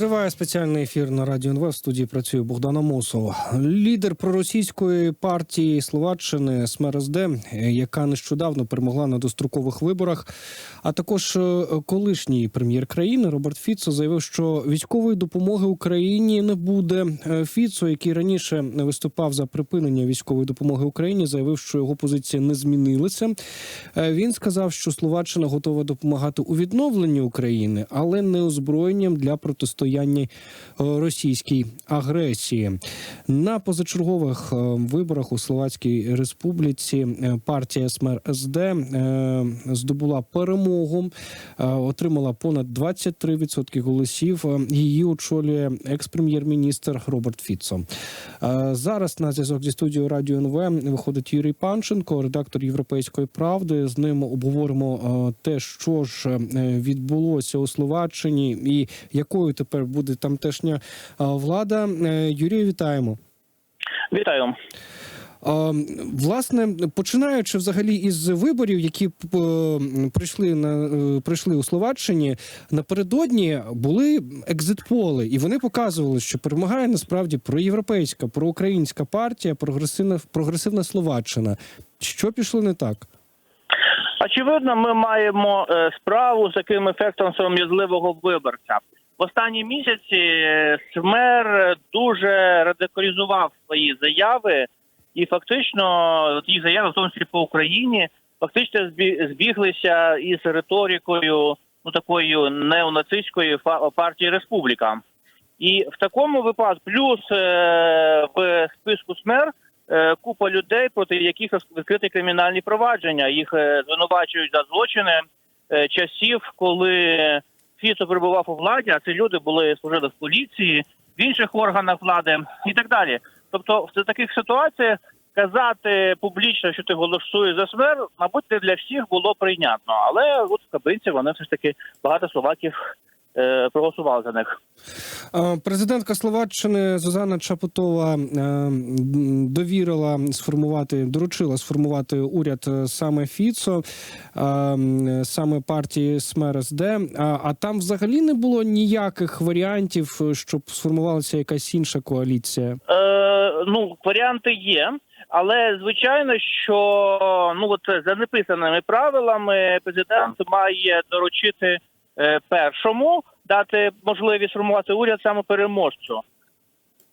Триває спеціальний ефір на радіо НВ. В студії працює Богдан Амосов, лідер проросійської партії Словаччини СМРСД, яка нещодавно перемогла на дострокових виборах. А також е, колишній прем'єр країни Роберт Фіцо заявив, що військової допомоги Україні не буде. Е, Фіцо, який раніше виступав за припинення військової допомоги Україні, заявив, що його позиція не змінилася. Е, Він сказав, що Словаччина готова допомагати у відновленні України, але не озброєнням для протистояння е, російській агресії. На позачергових е, виборах у Словацькій Республіці е, партія СМР СД здобула перемогу, отримала понад 23% голосів. Її очолює екс-прем'єр-міністр Роберт Фіцо. Зараз на зв'язок зі студією Радіо НВ виходить Юрій Панченко, редактор Європейської правди. З ним обговоримо те, що ж відбулося у Словаччині, і якою тепер буде тамтешня влада. Е, Юрію, вітаємо. Вітаю. Власне, починаючи взагалі із виборів, які е, прийшли на е, прийшли у Словаччині, напередодні були екзитполи, і вони показували, що перемагає насправді проєвропейська, проукраїнська партія, прогресивна прогресивна Словаччина. Що пішло не так? Очевидно, ми маємо справу з таким ефектом сором'язливого виборця. В останні місяці Смер дуже радикалізував свої заяви, і фактично ті заяви, в тому числі по Україні, фактично збі- збіглися із риторикою ну такою неонацистської партії Республіка. І в такому випадку, плюс е, в списку СМЕР е, купа людей, проти яких відкриті кримінальні провадження. Їх е, звинувачують за злочини часів, коли Фіцо перебував у владі, а ці люди були служили в поліції, в інших органах влади і так далі. Тобто, в таких ситуаціях казати публічно, що ти голосуєш за СМЕР, мабуть, не для всіх було прийнятно. Але от в кабинці вони все ж таки багато словаків проголосували за них. Е, Президентка Словаччини Зузана Чапутова е, довірила сформувати, доручила сформувати уряд е, саме Фіцо, е, саме партії СМРСД. А, там взагалі не було ніяких варіантів, е, щоб сформувалася якась інша коаліція. Е, ну, варіанти є. Але звичайно, що ну от за неписаними правилами президент має доручити е, першому дати можливість формувати уряд саме переможцю.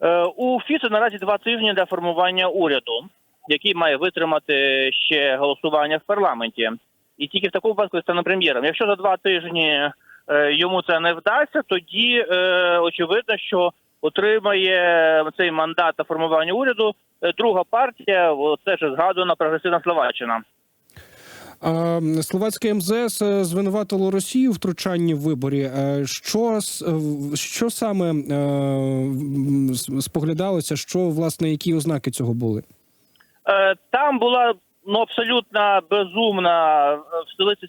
Е, у Фіцо наразі два тижні для формування уряду, який має витримати ще голосування в парламенті, і тільки в такому випадку стане прем'єром. Якщо за два тижні е, йому це не вдасться, тоді е, очевидно, що отримає цей мандат на формування уряду е, друга партія, це ж згадувана прогресивна Словаччина. Словацьке МЗС е, звинуватило Росію в втручанні в виборі. Е, Що, е, що саме споглядалося? Що власне які ознаки цього були? Там була ну абсолютно безумна в столиці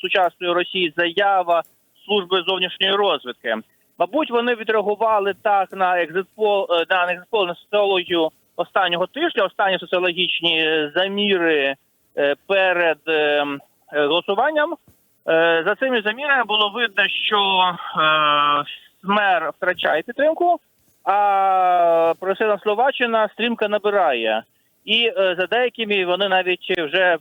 сучасної Росії заява служби зовнішньої розвідки. Мабуть, вони відреагували так на екзитпол на екзитпол на соціологію останнього тижня. Останні соціологічні заміри перед е, м, е, голосуванням. Е, За цими замірами було видно, що СМЕР втрачає підтримку, а прогресивна Словаччина стрімко набирає. І за деякими вони навіть вже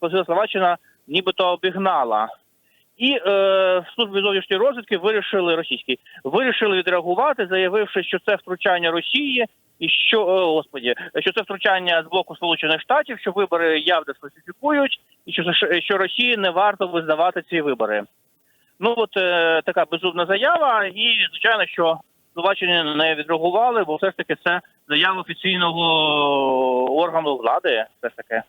позиція Словаччина нібито обігнала. І е, в зовнішньої розвідки вирішили російські вирішили відреагувати, заявивши, що це втручання Росії, і що о, господі, що це втручання з боку Сполучених Штатів, що вибори явно сфальсифікують, і що що Росії не варто визнавати ці вибори. Ну от е, така безумна заява, і звичайно, що Словаччині не відреагували, бо все ж таки це заява офіційного органу влади. Все ж таки.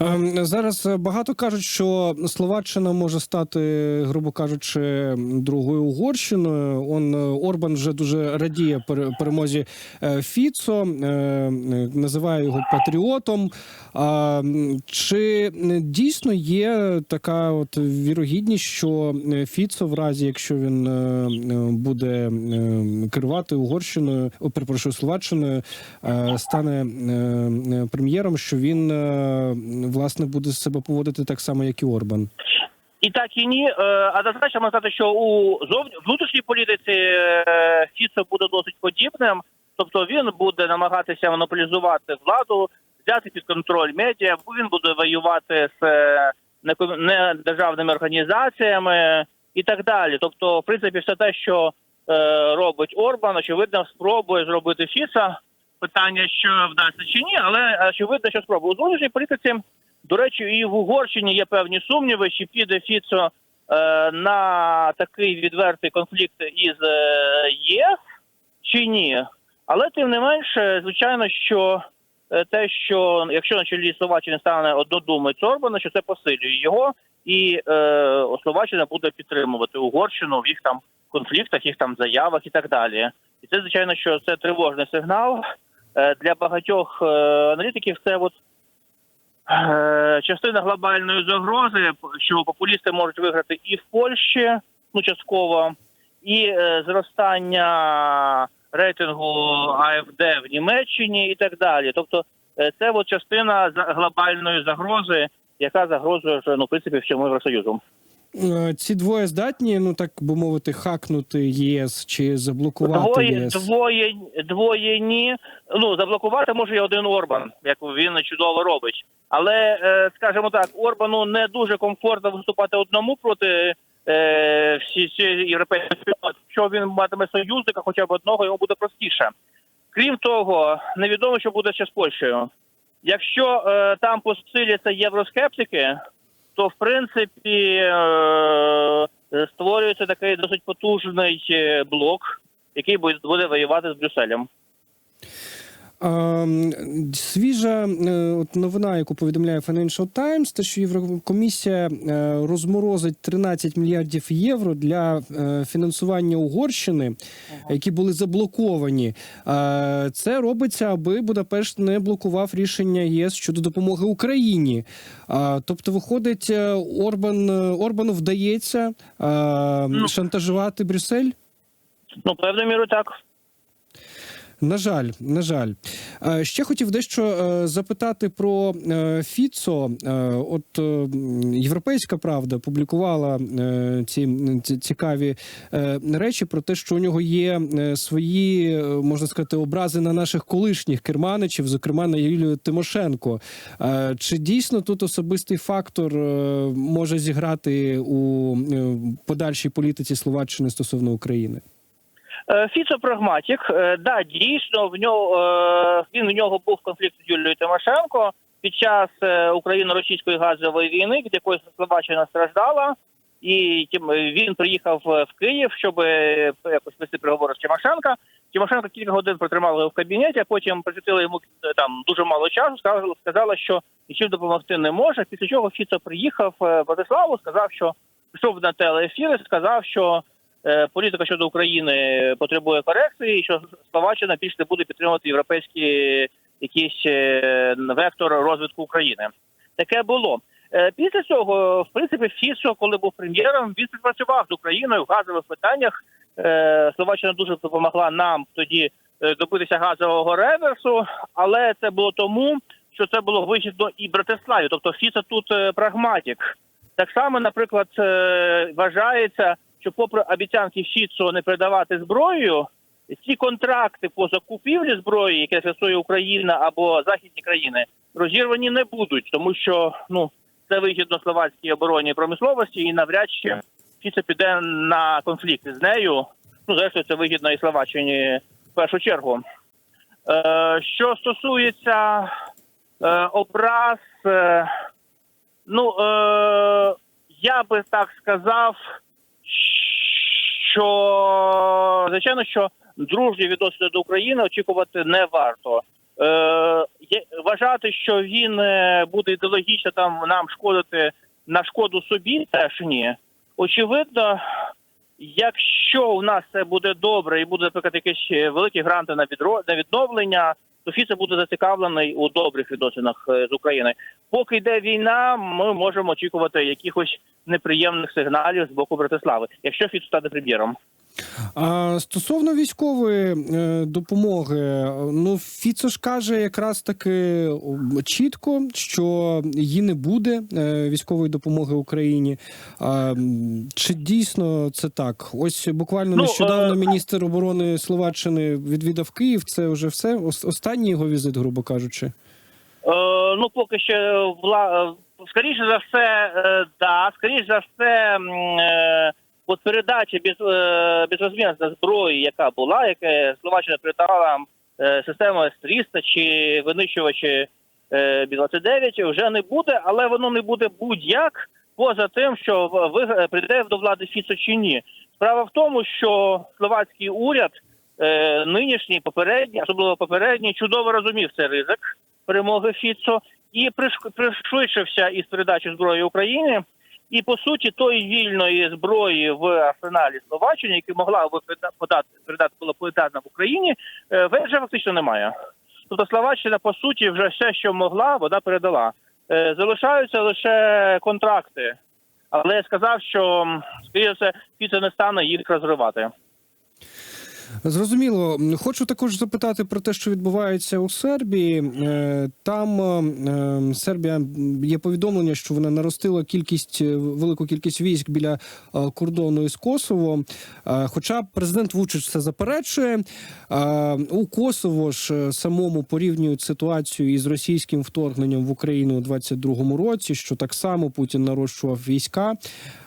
Ем, Зараз е, багато кажуть, що Словаччина може стати, грубо кажучи, другою Угорщиною. Он е, Орбан вже дуже радіє пере- перемозі е, Фіцо, називає його патріотом. Чи дійсно є така от вірогідність, що Фіцо, в разі якщо він буде керувати Угорщиною, о, перепрошую, Словаччиною, стане прем'єром, що він власне буде себе поводити так само, як і Орбан? І так і ні. Е, А зазначимо сказати, що у зовні внутрішній політиці е, Фіцо буде досить подібним. Тобто він буде намагатися монополізувати владу, взяти під контроль медіа. Він буде воювати з е, недержавними організаціями і так далі. Тобто, в принципі, все те, що е, робить Орбан, очевидно, спробує зробити Фіца. Питання, що вдасться чи ні, але очевидно, що спробує. У зовнішній політиці, до речі, і в Угорщині є певні сумніви, чи піде Фіцо е, на такий відвертий конфлікт із е, ЄС чи ні. Але тим не менше, звичайно, що е, те, що якщо на чолі Словаччини стане однодумець Орбана, що це посилює його, і е, Словаччина буде підтримувати Угорщину в їх там конфліктах, їх там заявах і так далі. І це звичайно, що це тривожний сигнал Е, для багатьох е, аналітиків. Це от е, частина глобальної загрози, що популісти можуть виграти і в Польщі, ну частково, і е, зростання рейтингу АФД в Німеччині і так далі. Тобто, е, це от частина глобальної загрози, яка загрожує вже, ну, в принципі, всьому Євросоюзу. Е, Ці двоє здатні, ну так би мовити, хакнути ЄС чи заблокувати Двоє, ЄС. двоє, двоє ні. Ну заблокувати може і один Орбан, як він чудово робить. Але е, скажімо так, Орбану не дуже комфортно виступати одному проти е, всі, всі європейської спільноти. Якщо він матиме союзника, хоча б одного, йому буде простіше. Крім того, невідомо, що буде ще з Польщею. Якщо е, там посиляться євроскептики, то в принципі е, створюється такий досить потужний е, блок, який буде буде воювати з Брюсселем. Свіжа е, от новина, яку повідомляє Financial Times, те, що Єврокомісія е, розморозить 13 мільярдів євро для е, фінансування Угорщини, які були заблоковані. Це робиться, аби Будапешт не блокував рішення ЄС щодо допомоги Україні. Тобто, виходить, Орбан Орбану вдається е, шантажувати Брюссель. Ну, певною мірою так. На жаль, на жаль. Е, Ще хотів дещо е, запитати про е, Фіцо. От Європейська Правда публікувала ці цікаві речі про те, що у нього є свої, можна сказати, образи на наших колишніх керманичів, зокрема на Юлію Тимошенко. Чи дійсно тут особистий фактор може зіграти у подальшій політиці Словаччини стосовно України? Е, Фіцо прагматик. Е, Да, дійсно, в нього е, він в нього був конфлікт з Юлією Тимошенко під час україно-російської газової війни, від якої Словаччина страждала. І він приїхав в Київ, щоб якось вести переговори з Тимошенко. Тимошенко кілька годин протримала його в кабінеті, а потім присвятила йому там дуже мало часу. Сказала, сказала, що нічим допомогти не може. Після чого Фіцо приїхав в Братиславу, сказав, що пішов на телеефір, і сказав, що політика щодо України потребує корекції, і що Словаччина більше не буде підтримувати європейський якийсь е, вектор розвитку України. Таке було. Е, Після цього, в принципі, Фісо, коли був прем'єром, він співпрацював з Україною в газових питаннях. Е, Словаччина дуже допомогла нам тоді е, добитися газового реверсу, але це було тому, що це було вигідно і Братиславі. Тобто Фіцо тут е, прагматик. Так само, наприклад, е, вважається, що попри обіцянки Фіцо не передавати зброю, ці контракти по закупівлі зброї, які фінансує Україна або західні країни, розірвані не будуть, тому що ну це вигідно словацькій оборонній промисловості, і навряд чи Фіцо піде на конфлікт з нею. Ну, зрештою, це вигідно і Словаччині в першу чергу. Е, що стосується е, образ, е, ну е, я би так сказав, що звичайно, що дружні відносини до України очікувати не варто. Е, вважати, що він е, буде ідеологічно там нам шкодити на шкоду собі, теж ні. Очевидно, якщо у нас це буде добре і буде, наприклад, якісь е, великі гранти на відро на відновлення, то Фіце буде зацікавлений у добрих відносинах е, з Україною. Поки йде війна, ми можемо очікувати якихось неприємних сигналів з боку Братислави, якщо Фіц стане прем'єром. А стосовно військової е, допомоги, ну Фіцо ж каже якраз таки чітко, що її не буде е, військової допомоги Україні. Чи дійсно це так? Ось буквально Ну, нещодавно е, міністр оборони Словаччини відвідав Київ. Це вже все останній його візит, грубо кажучи. Ну, поки що вла... скоріше за все, да, скоріше за все, от передача без, е, безрозмірної зброї, яка була, яка Словаччина передала е, систему С-300 чи винищувачі е, Бі-29, вже не буде, але воно не буде будь-як, поза тим, що ви прийде до влади Фіцо чи ні. Справа в тому, що словацький уряд нинішній, попередній, особливо попередній, чудово розумів цей ризик перемоги Фіцо і приш- пришвидшився із передачі зброї Україні. І по суті, тої вільної зброї в арсеналі Словаччини, яку могла би подати передати була в Україні, е, вже фактично немає. Тобто Словаччина, по суті, вже все, що могла, вона передала. Е, Залишаються лише контракти. Але я сказав, що скоріше все, Фіцо не стане їх розривати. Зрозуміло, хочу також запитати про те, що відбувається у Сербії. Е, Там е, Сербія є повідомлення, що вона наростила кількість е, велику кількість військ біля е, кордону із Косово. Е, Хоча президент Вучич це заперечує. Е, У Косово ж е, самому порівнюють ситуацію із російським вторгненням в Україну у 22-му році, що так само Путін нарощував війська.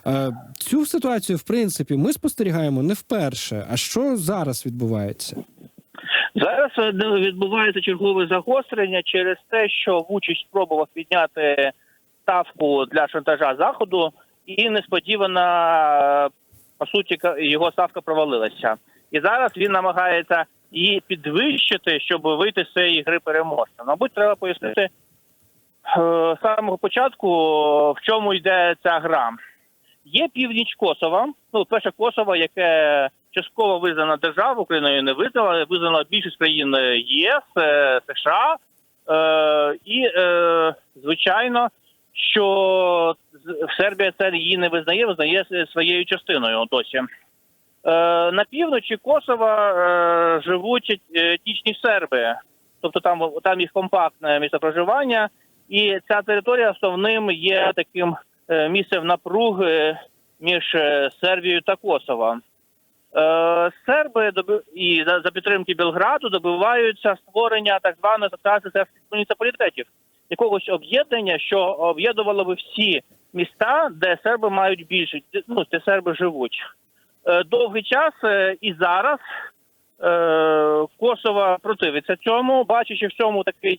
Е, Цю ситуацію, в принципі, ми спостерігаємо не вперше. А що зараз відбувається? Зараз е, відбувається чергове загострення через те, що Вучич спробував підняти ставку для шантажа заходу, і несподівано е, по суті його ставка провалилася. І зараз він намагається її підвищити, щоб вийти з цієї гри переможця. Мабуть, треба пояснити з самого початку, в чому йде ця гра. Є північ Косова. Ну, перше Косово, яке частково визнана держава, Україною не визнала, визнала більшість країн ЄС, е, США. Е, і, е, звичайно, що Сербія це її не визнає, визнає своєю частиною досі. Е, на півночі Косова е, живуть етнічні серби, тобто там, там їх компактне місце проживання, і ця територія основним є таким е, місцем напруги між е, Сербією та Косово. Е, Серби і за, підтримки Белграду добиваються створення так званої асоціації сербських муніципалітетів, якогось об'єднання, що об'єднувало би всі міста, де серби мають більше, ну де серби живуть. Довгий час і зараз Косово противиться цьому, бачачи в цьому такий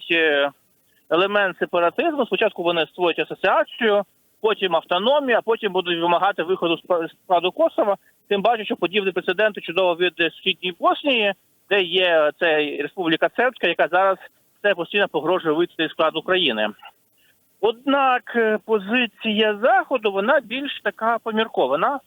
елемент сепаратизму. Спочатку вони створюють асоціацію, потім автономія, а потім будуть вимагати виходу з складу Косова. Тим паче, що подібні прецеденти чудово від східній Боснії, де є це Республіка Сербська, яка зараз все постійно погрожує вийти з складу України. Однак е, позиція заходу вона більш така поміркована.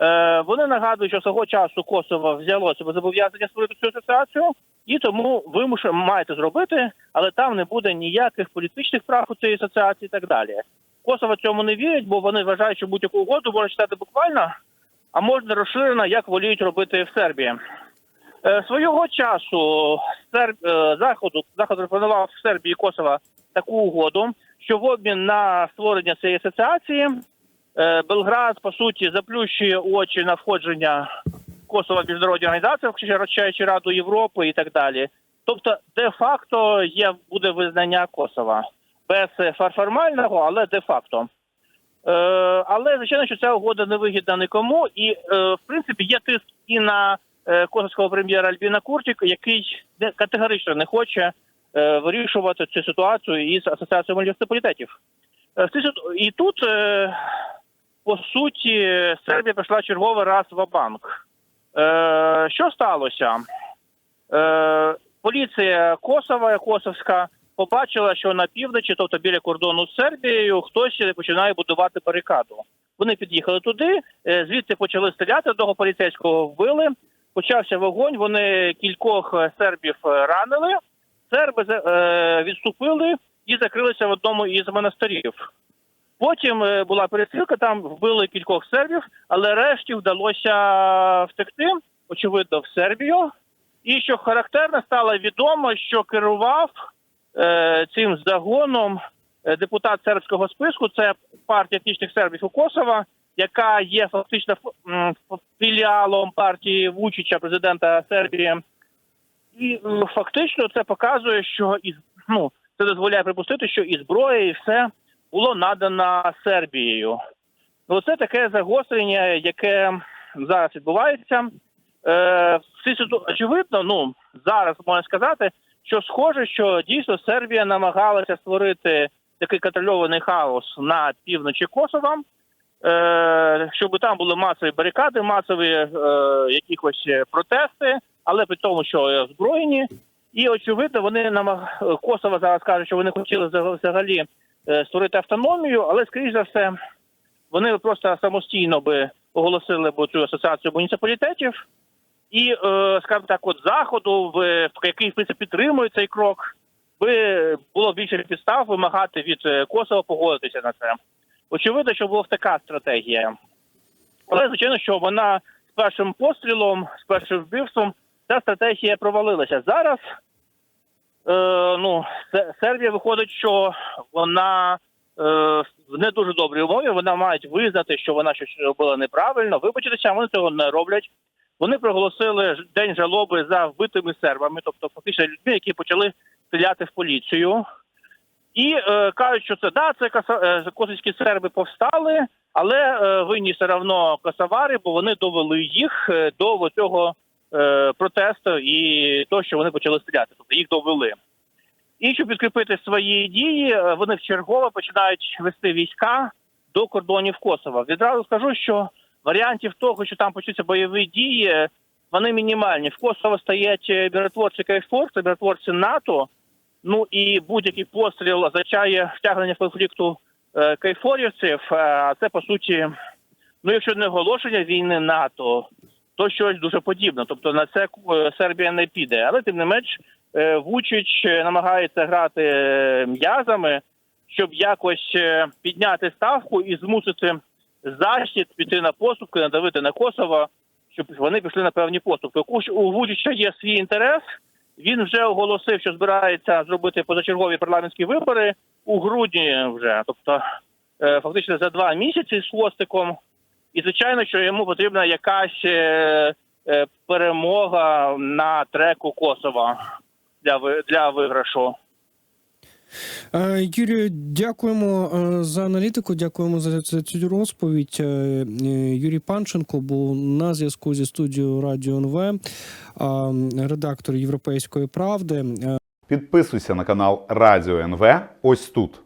Е, вони нагадують, що свого часу Косово взяло себе зобов'язання створити цю асоціацію, і тому вимушено маєте зробити, але там не буде ніяких політичних прав у цій асоціації і так далі. Косово цьому не вірять, бо вони вважають, що будь-яку угоду можна читати буквально, а можна розширено, як воліють робити в Сербії. Е, свого часу Серб... е, заходу заход пропонував в Сербії і Косово таку угоду, що в обмін на створення цієї асоціації е, Белград по суті заплющує очі на входження Косова в міжнародні організації, включаючи Раду Європи і так далі. Тобто, де-факто є буде визнання Косова без е, формального, але де-факто. Е, але звичайно, що ця угода не вигідна нікому, і е, в принципі є тиск і на е, косовського прем'єра Альбіна Куртік, який не- категорично не хоче е, вирішувати цю ситуацію із асоціацією муніципалітетів. Е, і тут, е, по суті, Сербія пішла черговий раз в банк. Е, що сталося? Е, поліція Косова, Косовська, побачила, що на півночі, тобто біля кордону з Сербією, хтось починає будувати барикаду. Вони під'їхали туди, е, звідти почали стріляти, одного поліцейського вбили. Почався вогонь. Вони кількох е, сербів е, ранили. Серби відступили і закрилися в одному із монастирів. Потім була перестрілка, там вбили кількох сербів, але решті вдалося втекти. очевидно, в Сербію. І що характерно, стало відомо, що керував цим загоном е, депутат сербського списку. Це партія етнічних сербів у Косова, яка є фактично філіалом партії Вучича, президента Сербії. І фактично це показує, що і ну це дозволяє припустити, що і зброя, і все було надано Сербією. Ну, це таке загострення, яке зараз відбувається. Е, очевидно, ну зараз можна сказати, що схоже, що дійсно Сербія намагалася створити такий контрольований хаос на півночі Косова, е, щоб там були масові барикади, масові е, якихось протести, але при тому, що озброєні. І очевидно, вони намаг... Косово зараз кажуть, що вони хотіли взаг- взагалі е, створити автономію, але скоріш за все, вони просто самостійно би оголосили б цю асоціацію муніципалітетів. І, е, скажімо так, от заходу, в, який в принципі підтримує цей крок, би було більше підстав вимагати від е, Косова погодитися на це. Очевидно, що була така стратегія. Але звичайно, що вона з першим пострілом, з першим вбивством, ця стратегія провалилася. Зараз е, ну, Сербія виходить, що вона е, в не дуже добрій умові. Вона має визнати, що вона щось робила неправильно, вибачитися, вони цього не роблять. Вони проголосили день жалоби за вбитими сербами, тобто фактично людьми, які почали стріляти в поліцію. І е, кажуть, що це да, це каса, е, косовські серби повстали, але е, винні все одно косовари, бо вони довели їх е, до цього е, протесту і того, що вони почали стріляти. Тобто їх довели. І щоб підкріпити свої дії, е, вони вчергово починають вести війська до кордонів Косова. Відразу скажу, що варіантів того, що там почнуться бойові дії, вони мінімальні. В Косово стоять е, миротворці КФОР, це миротворці НАТО. Ну і будь-який постріл означає втягнення конфлікту е, кайфорівців. Е, А це по суті, ну якщо не оголошення війни НАТО, то щось дуже подібне. Тобто на це Сербія не піде. Але тим не менш, Вучич намагається грати м'язами, щоб якось підняти ставку і змусити захід піти на поступки, надавити на Косово, щоб вони пішли на певні поступки. У Вучича є свій інтерес. Він вже оголосив, що збирається зробити позачергові парламентські вибори у грудні вже, тобто е, фактично за два місяці з хвостиком. І звичайно, що йому потрібна якась е, е, перемога на треку Косова для для виграшу. Е, Юрію, дякуємо е, за аналітику. Дякуємо за, цю розповідь. Е, Юрій Панченко був на зв'язку зі студією Радіо НВ, редактор Європейської правди. Підписуйся на канал Радіо НВ ось тут.